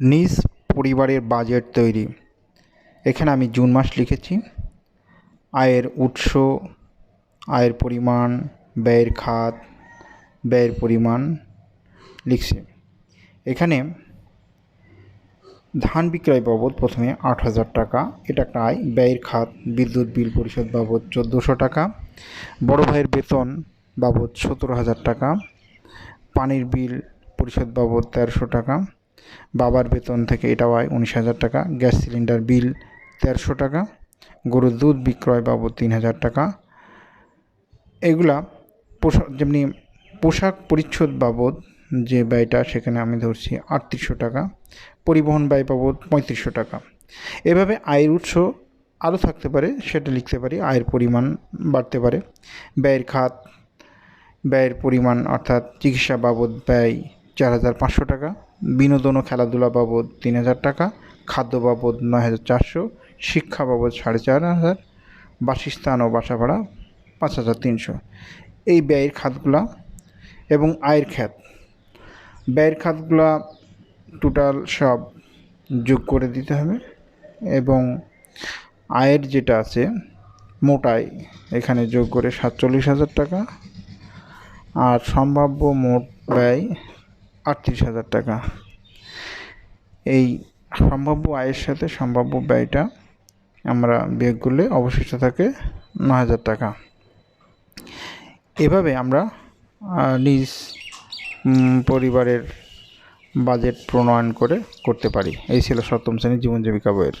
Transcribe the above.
নিজ পরিবারের বাজেট তৈরি। এখানে আমি জুন মাস লিখেছি। আয়ের উৎস, আয়ের পরিমাণ, ব্যয়ের খাত, ব্যয়ের পরিমাণ লিখছি। এখানে ধান বিক্রয় বাবদ প্রথমে আট হাজার টাকা, এটা একটা আয়। ব্যয়ের খাত, বিদ্যুৎ বিল পরিশোধ বাবদ চোদ্দোশো টাকা, বড় ভাইয়ের বেতন বাবদ সতেরো হাজার টাকা, পানির বিল পরিশোধ বাবদ তেরোশো টাকা বাবার বেতন থেকে এটাও আয় উনিশ হাজার টাকা, গ্যাস সিলিন্ডার বিল তেরোশো টাকা, গরুর দুধ বিক্রয় বাবদ তিন হাজার টাকা। এগুলা পোশাক, যেমনি পোশাক পরিচ্ছদ বাবদ যে ব্যয়টা সেখানে আমি ধরছি আটত্রিশশো টাকা, পরিবহন ব্যয় বাবদ পঁয়ত্রিশশো টাকা। এভাবে আয়ের উৎস আরও থাকতে পারে, সেটা লিখতে পারি, আয়ের পরিমাণ বাড়তে পারে। ব্যয়ের খাত, ব্যয়ের পরিমাণ অর্থাৎ চিকিৎসা বাবদ ব্যয় চার হাজার পাঁচশো টাকা বিনোদন ও খেলাধুলা বাবদ তিন হাজার টাকা, খাদ্য বাবদ নয় হাজার চারশো, শিক্ষা বাবদ সাড়ে চার হাজার, বাসস্থান ও বাসা ভাড়া পাঁচ হাজার তিনশো। এই ব্যয়ের খাতগুলা এবং আয়ের খাত ব্যয়ের খাতগুলা টোটাল সব যোগ করে দিতে হবে এবং আয়ের যেটা আছে মোটাই এখানে যোগ করে সাতচল্লিশ হাজার টাকা। আর সম্ভাব্য মোট ব্যয় আটত্রিশ হাজার টাকা। এই সম্ভাব্য আয়ের সাথে সম্ভাব্য ব্যয়টা আমরা বিয়োগ করলে অবশিষ্ট থাকে ন হাজার টাকা। এভাবে আমরা নিজ পরিবারের বাজেট প্রণয়ন করে করতে পারি। এই ছিল সপ্তম শ্রেণির জীবন জীবিকা বইয়ের।